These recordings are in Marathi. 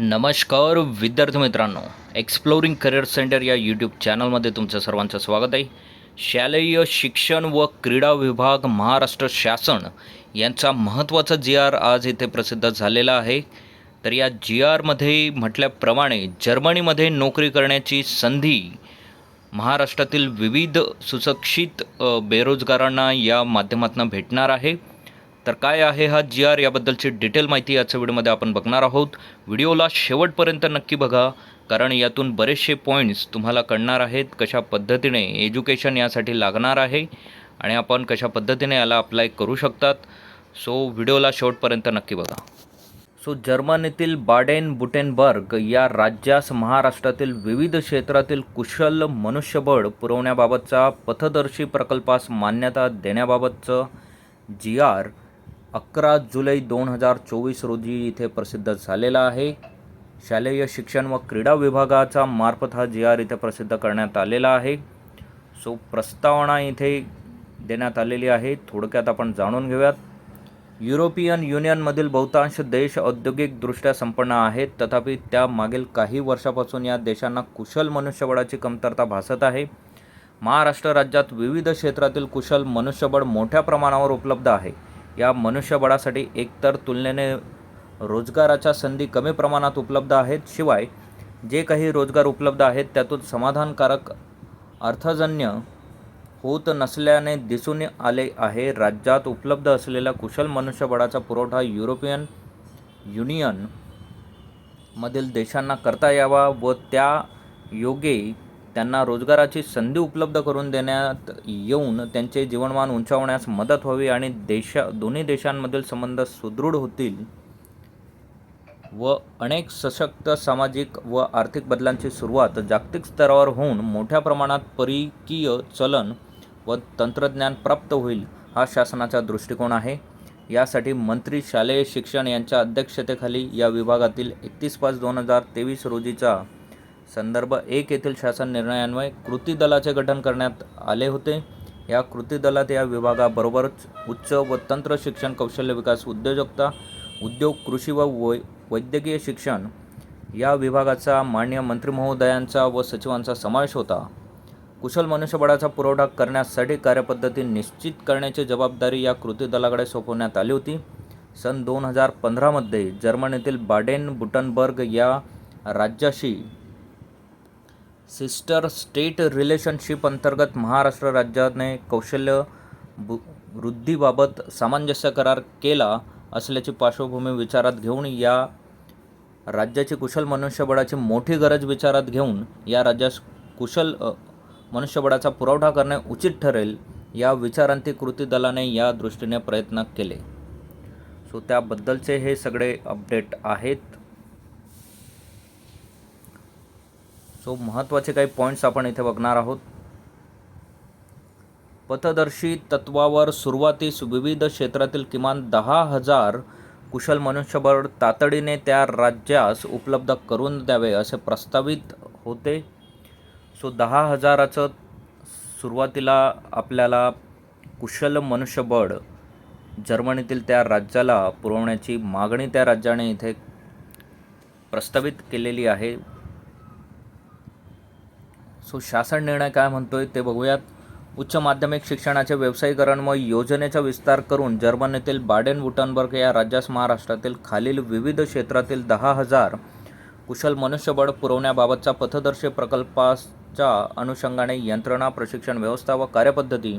नमस्कार विद्यार्थी मित्रांनो एक्सप्लोरिंग करिअर सेंटर या यूट्यूब चॅनलमध्ये तुमचं सर्वांचं स्वागत आहे. शालेय शिक्षण व क्रीडा विभाग महाराष्ट्र शासन यांचा महत्त्वाचा जी आर आज इथे प्रसिद्ध झालेला आहे. तर या जी आरमध्ये म्हटल्याप्रमाणे जर्मनीमध्ये नोकरी करण्याची संधी महाराष्ट्रातील विविध सुशिक्षित बेरोजगारांना या माध्यमातून भेटणार आहे. तर काय आहे हा जी आर याबद्दलची डिटेल माहिती याच व्हिडिओमध्ये आपण बघणार आहोत. व्हिडिओला शेवटपर्यंत नक्की बघा कारण यातून बरेचसे पॉईंट्स तुम्हाला कळणार आहेत कशा पद्धतीने एज्युकेशन यासाठी लागणार आहे आणि आपण कशा पद्धतीने याला अप्लाय करू शकतात. सो व्हिडिओला शेवटपर्यंत नक्की बघा. सो जर्मनीतील बाडेन बुटेनबर्ग या राज्यास महाराष्ट्रातील विविध क्षेत्रातील कुशल मनुष्यबळ पुरवण्याबाबतचा पथदर्शी प्रकल्पास मान्यता देण्याबाबतचं जी आर अकरा जुलै दोन हजार चोवीस रोजी इथे प्रसिद्ध झालेला आहे. शालेय शिक्षण व क्रीडा विभागाचा मार्फत हा जी आर इथे प्रसिद्ध करण्यात आलेला आहे. सो प्रस्तावना इथे देण्यात आलेली आहे. थोडक्यात आपण जाणून घेऊयात. युरोपियन युनियनमधील बहुतांश देश औद्योगिकदृष्ट्या संपन्न आहेत. तथापि त्या मागील काही वर्षापासून या देशांना कुशल मनुष्यबळाची कमतरता भासत आहे. महाराष्ट्र राज्यात विविध क्षेत्रातील कुशल मनुष्यबळ मोठ्या प्रमाणावर उपलब्ध आहे. या मनुष्यबळासाठी एकतर तुलनेने रोजगाराच्या संधी कमी प्रमाणात उपलब्ध आहेत शिवाय जे काही रोजगार उपलब्ध आहेत त्यातून समाधानकारक अर्थजन्य होत नसल्याने दिसून आले आहे. राज्यात उपलब्ध असलेल्या कुशल मनुष्यबळाचा पुरवठा युरोपियन युनियन मधील देशांना करता यावा व त्या योगे त्यांना रोजगाराची संधी उपलब्ध करून देण्यात येऊन त्यांचे जीवनमान उंचावण्यास मदत व्हावी आणि देशा दोन्ही देशांमधील संबंध सुदृढ होतील व अनेक सशक्त सामाजिक व आर्थिक बदलांची सुरुवात जागतिक स्तरावर होऊन मोठ्या प्रमाणात परिकीय चलन व तंत्रज्ञान प्राप्त होईल हा शासनाचा दृष्टिकोन आहे. यासाठी मंत्री शालेय शिक्षण यांच्या अध्यक्षतेखाली या विभागातील एकतीस पाच दोन हजार तेवीस रोजीचा संदर्भ एक येथील शासन निर्णयान्वये कृती दलाचे गठन करण्यात आले होते. या कृती दलात या विभागाबरोबरच उच्च व तंत्र शिक्षण कौशल्य विकास उद्योजकता उद्योग कृषी व वै वैद्यकीय शिक्षण या विभागाचा मान्य मंत्री महोदयांचा व सचिवांचा समावेश होता. कुशल मनुष्यबळाचा पुरवठा करण्यासाठी कार्यपद्धती निश्चित करण्याची जबाबदारी या कृती दलाकडे सोपवण्यात आली होती. सन दोन हजार पंधरामध्ये जर्मनीतील बाडेन बुटनबर्ग या राज्याशी सिस्टर स्टेट रिलेशनशिप अंतर्गत महाराष्ट्र राज्याने कौशल्य बु वृद्धीबाबत सामंजस्य करार केला असल्याची पार्श्वभूमी विचारात घेऊन या राज्याची कुशल मनुष्यबळाची मोठी गरज विचारात घेऊन या राज्यास कुशल मनुष्यबळाचा पुरवठा करणे उचित ठरेल या विचारांती कृती दलाने या दृष्टीने प्रयत्न केले. सो त्याबद्दलचे हे सगळे अपडेट आहेत. सो महत्त्वाचे काही पॉईंट्स आपण इथे बघणार आहोत. पथदर्शी तत्वावर सुरुवातीस विविध क्षेत्रातील किमान दहा हजार कुशल मनुष्यबळ तातडीने त्या राज्यास उपलब्ध करून द्यावे असे प्रस्तावित होते. सो दहा हजाराचं सुरुवातीला आपल्याला कुशल मनुष्यबळ जर्मनीतील त्या राज्याला पुरवण्याची मागणी त्या राज्याने इथे प्रस्तावित केलेली आहे. सो शासन निर्णय काय म्हणतोय ते बघूयात. उच्च माध्यमिक शिक्षणाचे व्यावसायीकरण व योजनेचा विस्तार करून जर्मनीतील बाडेन वुटनबर्ग या राज्यास महाराष्ट्रातील खालील विविध क्षेत्रातील दहा हजार कुशल मनुष्यबळ पुरवण्याबाबतचा पथदर्शी प्रकल्पाच्या अनुषंगाने यंत्रणा प्रशिक्षण व्यवस्था व कार्यपद्धती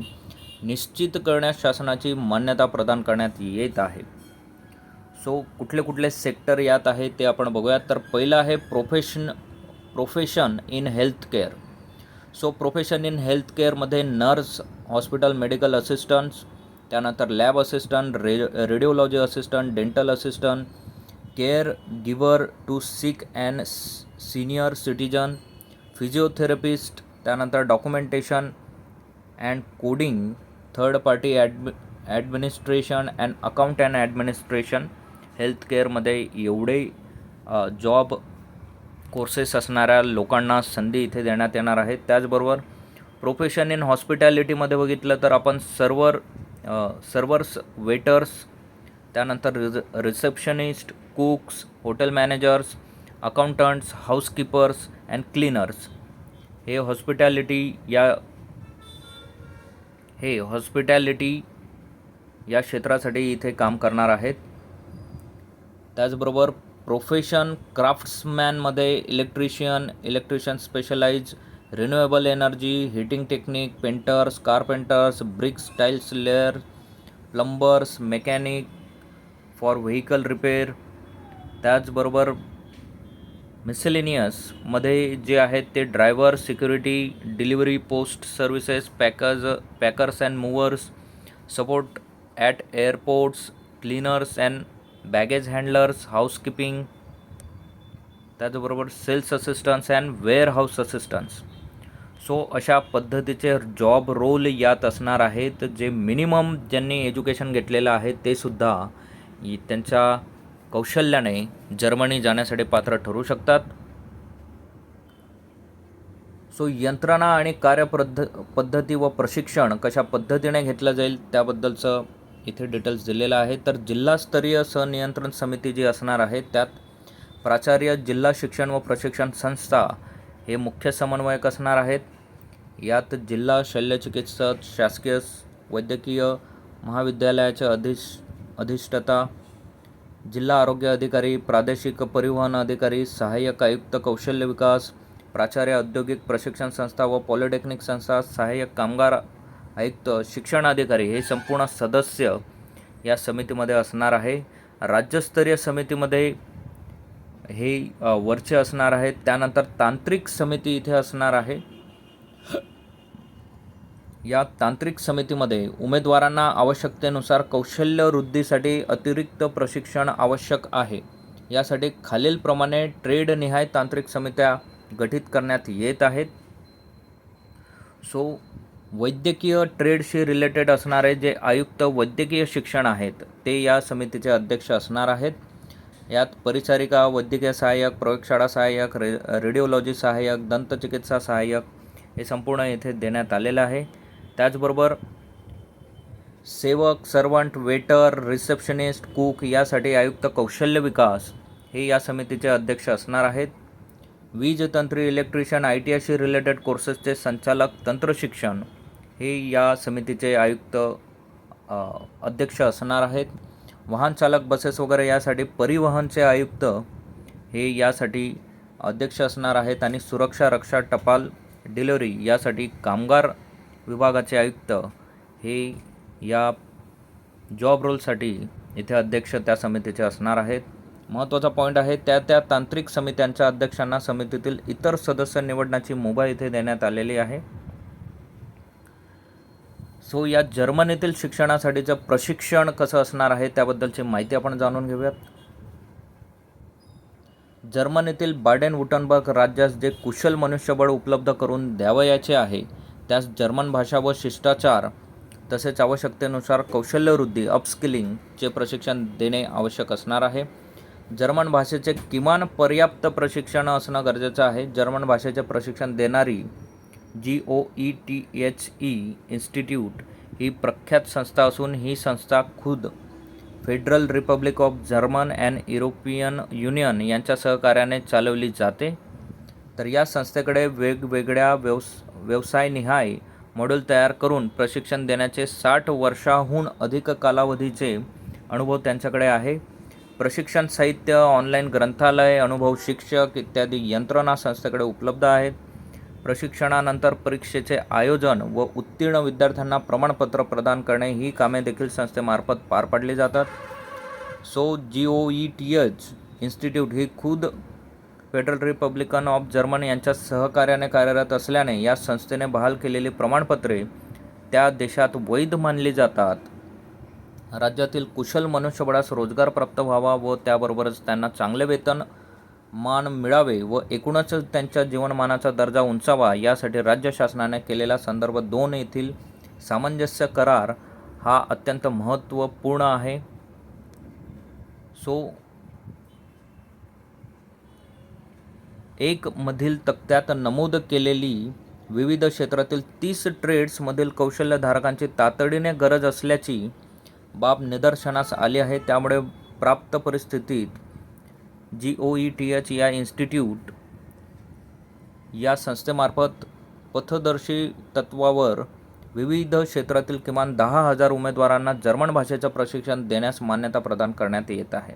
निश्चित करण्यास शासनाची मान्यता प्रदान करण्यात येत आहे. सो कुठले कुठले सेक्टर यात आहे ते आपण बघूयात. तर पहिलं आहे profession profession in health care so profession in health केअरमध्ये नर्स हॉस्पिटल मेडिकल असिस्टंट्स त्यानंतर lab assistant ray radiology assistant dental assistant care giver to sick and senior citizen physiotherapist त्यानंतर documentation and coding third party admin administration and account and administration health केअरमध्ये एवढे जॉब कोर्सेस असणाऱ्या लोकांना संधी इथे देण्यात येणार आहेत त्याचबरोबर प्रोफेशन इन हॉस्पिटॅलिटीमध्ये बघितलं तर आपण सर्वर सर्वर्स वेटर्स त्यानंतर re receptionist cooks hotel managers accountants housekeepers and cleaners हे हॉस्पिटॅलिटी या हे हॉस्पिटॅलिटी या क्षेत्रासाठी इथे काम करणार आहेत. त्याचबरोबर profession क्राफ्ट्समॅनमध्ये electrician electrician specialise renewable energy heating technique painters carpenters bricks tiles layer plumbers mechanic for vehicle repair. त्याचबरोबर मिसेलेनियसमध्ये जे आहेत ते driver security delivery post services packers packers and movers support at airports cleaners and baggage handlers housekeeping त्याचबरोबर sales assistance and warehouse assistance so अशा पद्धतीचे जॉब रोल यात असणार आहेत जे मिनिमम ज्यांनी एज्युकेशन घेतलेलं आहे ते सुद्धा त्यांच्या कौशल्याने जर्मनी जाण्यासाठी पात्र ठरू शकतात. सो यंत्रणा आणि कार्यपद्ध पद्धती व प्रशिक्षण कशा पद्धतीने घेतलं जाईल त्याबद्दलचं इथे डिटेल्स दिलेला आहे. तर जिल्हास्तरीय सनियंत्रण समिती जी असणार आहे त्यात प्राचार्य जिल्हा शिक्षण व प्रशिक्षण संस्था हे मुख्य समन्वयक असणार आहेत. यात जिल्हा शल्यचिकित्सक शासकीय वैद्यकीय महाविद्यालयाचे अधिश अधिष्ठता जिल्हा आरोग्य अधिकारी प्रादेशिक परिवहन अधिकारी सहाय्यक आयुक्त कौशल्य विकास प्राचार्य औद्योगिक प्रशिक्षण संस्था व पॉलिटेक्निक संस्था सहाय्यक कामगार आयुक्त शिक्षण अधिकारी हे संपूर्ण सदस्य या समितीमध्ये असणार आहे. राज्यस्तरीय समितीमध्ये हे वरचे असणार आहेत. त्यानंतर तांत्रिक समिती इथे असणार आहे. या तांत्रिक समितीमध्ये उमेदवारांना आवश्यकतेनुसार कौशल्य वृद्धीसाठी अतिरिक्त प्रशिक्षण आवश्यक आहे. यासाठी खालीलप्रमाणे ट्रेडनिहाय तांत्रिक समित्या गठीत करण्यात येत आहेत. सो वैद्यकीय ट्रेडशी रिलेटेड असणारे जे आयुक्त वैद्यकीय शिक्षण आहेत ते या समितीचे अध्यक्ष असणार आहेत. यात परिचारिका वैद्यकीय सहाय्यक प्रयोगशाळा सहाय्यक रे रेडिओलॉजी सहाय्यक दंतचिकित्सा सहाय्यक हे संपूर्ण येथे देण्यात आलेलं आहे. त्याचबरोबर सेवक सर्वंट वेटर रिसेप्शनिस्ट कुक यासाठी आयुक्त कौशल्य विकास हे या समितीचे अध्यक्ष असणार आहेत. वीज तंत्री इलेक्ट्रिशियन आय टी आयशी रिलेटेड कोर्सेसचे संचालक तंत्रशिक्षण हे या समितीचे आयुक्त अध्यक्ष असणार आहेत. वाहन चालक बसेस वगैरे यासाठी परिवहनचे आयुक्त हे यासाठी अध्यक्ष असणार आहेत आणि सुरक्षा रक्षा टपाल डिलिव्हरी यासाठी कामगार विभागाचे आयुक्त हे या जॉब रोलसाठी इथे अध्यक्ष त्या समितीचे असणार आहेत. महत्त्वाचा पॉईंट आहे त्या त्या तांत्रिक समित्यांच्या अध्यक्षांना समितीतील इतर सदस्य निवडण्याची मुभा इथे देण्यात आलेली आहे. सो या जर्मनीतील शिक्षणासाठीचं प्रशिक्षण कसं असणार आहे त्याबद्दलची माहिती आपण जाणून घेऊयात. जर्मनीतील बाडेन वुटनबर्ग राज्यास जे कुशल मनुष्यबळ उपलब्ध करून द्यावयाचे आहे त्यास जर्मन भाषा व शिष्टाचार तसेच आवश्यकतेनुसार कौशल्यवृद्धी अपस्किलिंगचे प्रशिक्षण देणे आवश्यक असणार आहे. जर्मन भाषेचे किमान पर्याप्त प्रशिक्षण असणं गरजेचं आहे. जर्मन भाषेचे प्रशिक्षण देणारी G O E T H E institute ही प्रख्यात संस्था असून ही संस्था खुद federal republic of German and European union यांच्या सहकार्याने चालवली जाते. तर या संस्थेकडे वेगवेगळ्या व्यवस व्यवसायनिहाय मॉड्यूल तयार करून प्रशिक्षण देण्याचे साठ वर्षाहून अधिक कालावधीचे अनुभव त्यांच्याकडे आहे. प्रशिक्षण साहित्य ऑनलाईन ग्रंथालय अनुभव शिक्षक इत्यादी यंत्रणा संस्थेकडे उपलब्ध आहेत. प्रशिक्षणानंतर परीक्षेचे आयोजन व उत्तीर्ण विद्यार्थ्यांना प्रमाणपत्र प्रदान करणे ही कामे देखील संस्थेमार्फत पार पाडली जातात. So G O E T H institute ही खुद फेडरल रिपब्लिकन ऑफ जर्मन यांच्या सहकार्याने कार्यरत असल्याने या संस्थेने बहाल केलेली प्रमाणपत्रे त्या देशात वैध मानली जातात. राज्यातील कुशल मनुष्यबळास रोजगार प्राप्त व्हावा व त्याबरोबरच त्यांना चांगले वेतन मान मिळावे व एकूणच त्यांच्या जीवनमानाचा दर्जा उंचावा यासाठी राज्य शासनाने केलेला संदर्भ दोन येथील सामंजस्य करार हा अत्यंत महत्त्वपूर्ण आहे. सो एक मधील तक्त्यात नमूद केलेली विविध क्षेत्रातील तीस ट्रेड्समधील कौशल्यधारकांची तातडीने गरज असल्याची बाब निदर्शनास आली आहे. त्यामुळे प्राप्त परिस्थितीत G O E T H या इन्स्टिट्यूट या संस्थेमार्फत पथदर्शी तत्वावर विविध क्षेत्रातील किमान दहा हजार उमेदवारांना जर्मन भाषेचं प्रशिक्षण देण्यास मान्यता प्रदान करण्यात येत आहे.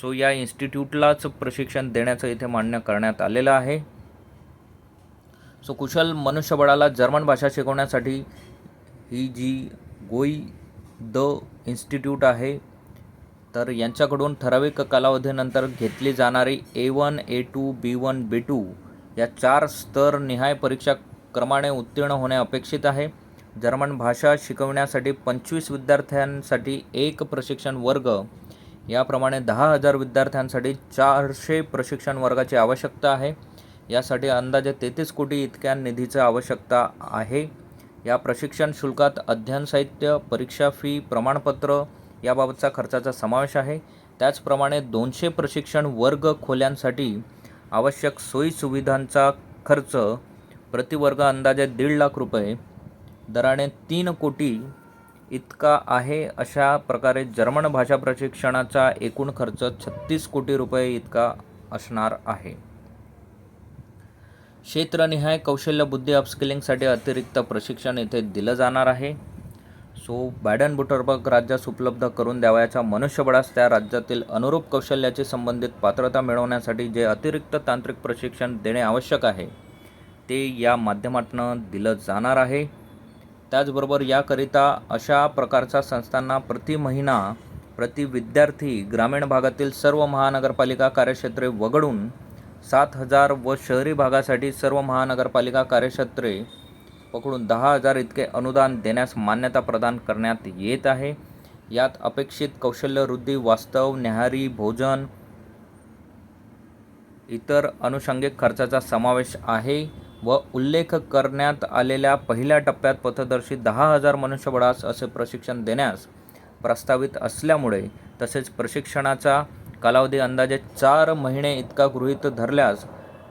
सो या इन्स्टिट्यूटलाच प्रशिक्षण देण्याचं इथे मान्य करण्यात आलेलं आहे. सो कुशल मनुष्यबळाला जर्मन भाषा शिकवण्यासाठी ही जी गोई द इन्स्टिट्यूट आहे तर यांच्याकडून ठराविक कालावधीनंतर घेतली जाणारी A one A two B one B two या चार स्तर निहाय परीक्षा क्रमाने उत्तीर्ण होणे अपेक्षित आहे. जर्मन भाषा शिकवण्यासाठी पंचवीस विद्यार्थ्यांसाठी एक प्रशिक्षण वर्ग याप्रमाणे दहा हजार विद्यार्थ्यांसाठी चारशे प्रशिक्षण वर्गाची आवश्यकता आहे. यासाठी अंदाजे तेहतीस कोटी इतक्या निधीची आवश्यकता आहे. या प्रशिक्षण शुल्कात अध्ययन साहित्य परीक्षा फी प्रमाणपत्र याबाबतचा खर्चाचा समावेश आहे. त्याचप्रमाणे दोनशे प्रशिक्षण वर्ग खोल्यांसाठी आवश्यक सोयीसुविधांचा खर्च प्रतिवर्ग अंदाजे दीड लाख रुपये दराने तीन कोटी इतका आहे अशा प्रकारे जर्मन भाषा प्रशिक्षणाचा एकूण खर्च छत्तीस कोटी रुपये इतका असणार आहे. क्षेत्रनिहाय कौशल्य बुद्धी अपस्किलिंगसाठी अतिरिक्त प्रशिक्षण येथे दिलं जाणार आहे. सो बॅडन बुटरबर्ग राज्यास उपलब्ध करून द्यावयाच्या मनुष्यबळास त्या राज्यातील अनुरूप कौशल्याची संबंधित पात्रता मिळवण्यासाठी जे अतिरिक्त तांत्रिक प्रशिक्षण देणे आवश्यक आहे ते या माध्यमातून दिलं जाणार आहे. त्याचबरोबर याकरिता अशा प्रकारच्या संस्थांना प्रति महिना प्रति विद्यार्थी ग्रामीण भागातील सर्व महानगरपालिका कार्यक्षेत्रे वगळून सात हजार व शहरी भागासाठी सर्व महानगरपालिका कार्यक्षेत्रे पकडून दहा हजार इतके अनुदान देण्यास मान्यता प्रदान करण्यात येत आहे. यात अपेक्षित कौशल्यवृद्धी वास्तव न्याहारी भोजन इतर अनुषंगिक खर्चाचा समावेश आहे व उल्लेख करण्यात आलेल्या पहिल्या टप्प्यात पथदर्शी दहा हजार मनुष्यबळास असे प्रशिक्षण देण्यास प्रस्तावित असल्यामुळे तसेच प्रशिक्षणाचा कालावधी अंदाजे चार महिने इतका गृहीत धरल्यास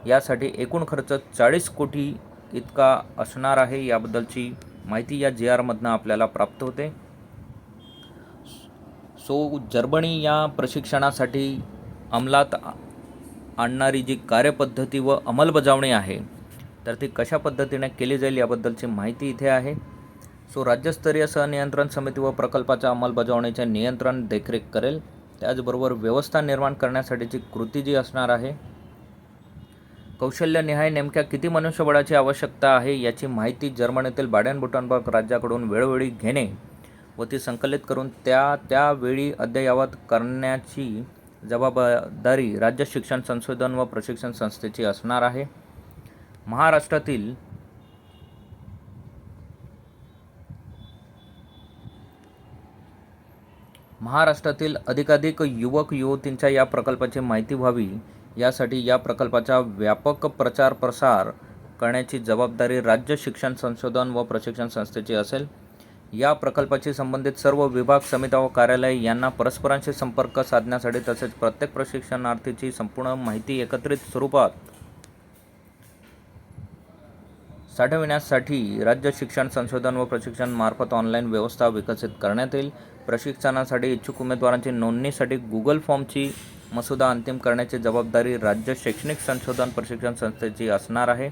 यासाठी एकूण खर्च चाळीस कोटी इतका असणार आहे याबद्दलची माहिती या जी आरमधनं आपल्याला प्राप्त होते. सो जर्मनी या प्रशिक्षणासाठी अंमलात आणणारी जी कार्यपद्धती व अंमलबजावणी आहे तर ती कशा पद्धतीने केली जाईल याबद्दलची माहिती इथे आहे. सो राज्यस्तरीय सहनियंत्रण समिती व प्रकल्पाच्या अंमलबजावणीचे नियंत्रण देखरेख करेल. त्याचबरोबर व्यवस्था निर्माण करण्यासाठीची कृती जी असणार आहे कौशल्यनिहाय नेमक्या किती मनुष्यबळाची आवश्यकता आहे याची माहिती जर्मनीतील बॅडन राज्याकडून वेळोवेळी घेणे व ती संकलित करून त्या त्यावेळी अद्ययावत करण्याची जबाबदारी राज्य शिक्षण संशोधन व प्रशिक्षण संस्थेची असणार आहे. महाराष्ट्रातील महाराष्ट्रातील अधिकाधिक युवक युवतींच्या या प्रकल्पाची माहिती व्हावी यासाठी या प्रकल्पाचा व्यापक प्रचार प्रसार करण्याची जबाबदारी राज्य शिक्षण संशोधन व प्रशिक्षण संस्थेची असेल. या प्रकल्पाशी संबंधित सर्व विभाग समित्या व कार्यालय यांना परस्परांशी संपर्क साधण्यासाठी तसेच प्रत्येक प्रशिक्षणार्थीची संपूर्ण माहिती एकत्रित स्वरूपात साठविण्यासाठी राज्य शिक्षण संशोधन व प्रशिक्षण मार्फत ऑनलाईन व्यवस्था विकसित करण्यात येईल. प्रशिक्षणासाठी इच्छुक उमेदवारांची नोंदणीसाठी गुगल फॉर्मची मसुदा अंतिम करण्याची जबाबदारी राज्य शैक्षणिक संशोधन प्रशिक्षण संस्थेची असणार आहे.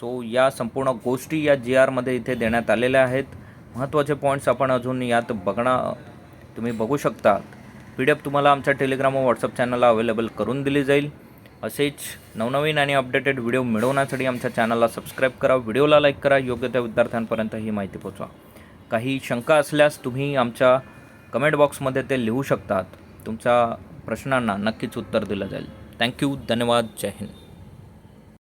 सो या संपूर्ण गोष्टी या जी आरमध्ये इथे देण्यात आलेल्या आहेत. महत्त्वाचे पॉईंट्स आपण अजून यात बघणं तुम्ही बघू शकता पी डी एफ तुम्हाला आमच्या टेलिग्राम व व्हॉट्सअप चॅनलला अवेलेबल करून दिली जाईल. असेच नवनवीन आणि अपडेटेड व्हिडिओ मिळवण्यासाठी आमच्या चॅनलला सबस्क्राईब करा व्हिडिओला लाईक करा योग्य त्या विद्यार्थ्यांपर्यंत ही माहिती पोचवा काही शंका असल्यास तुम्ही आमच्या कमेंट बॉक्समध्ये ते लिहू शकतात. तुमच्या प्रश्नांना नक्कीच उत्तर दिलं जाईल. थँक्यू धन्यवाद. जय हिंद.